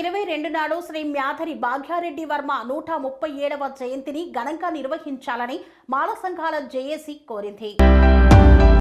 ఇరవై రెండు నాడు శ్రీ మ్యాధరి భాగ్యారెడ్డి వర్మ నూట ముప్పై ఏడవ జయంతిని ఘనంగా నిర్వహించాలని మాల సంఘాల జేఏసీ కోరింది.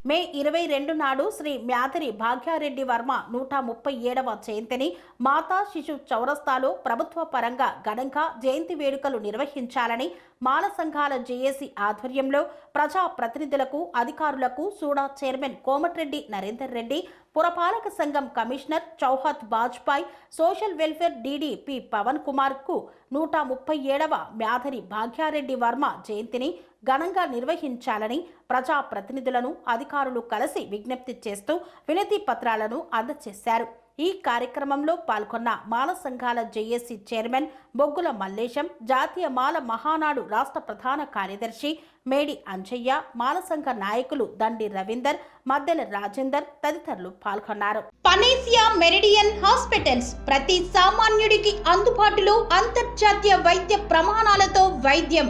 మే ఇరవై రెండు నాడు శ్రీ మ్యాథరి భాగ్యారెడ్డి వర్మ నూట ముప్పై ఏడవ జయంతిని మాతా శిశు చౌరస్తాలో ప్రభుత్వ పరంగా ఘనంగా జయంతి వేడుకలు నిర్వహించాలని మాల సంఘాల జేఏసీ ఆధ్వర్యంలో ప్రజా ప్రతినిధులకు అధికారులకు సూడా చైర్మన్ కోమటిరెడ్డి నరేందర్ రెడ్డి పురపాలక సంఘం commissioner Chauhat Bajpai social welfare DDP Pavan కుమార్కు నూట ముప్పై ఏడవ మ్యాథరి భాగ్యారెడ్డి వర్మ జయంతిని ఘనంగా నిర్వహించాలని ప్రజా ప్రతినిధులను అధికారులు కలిసి విజ్ఞప్తి చేస్తూ వినతి పత్రాలను అందజేశారు. ఈ కార్యక్రమంలో పాల్గొన్న మాల సంఘాల జేఏసీ చైర్మన్ బొగ్గుల మల్లేశం జాతీయ మాల మహానాడు రాష్ట్ర ప్రధాన కార్యదర్శి మేడి అంజయ్య మాల సంఘ నాయకులు దండి రవీందర్ మద్దెల రాజేందర్ తదితరులు పాల్గొన్నారు. పనేసియా మెరిడియన్ హాస్పిటల్స్ ప్రతి సామాన్యుడికి అందుబాటులో అంతర్జాతీయ వైద్య ప్రమాణాలతో వైద్యం.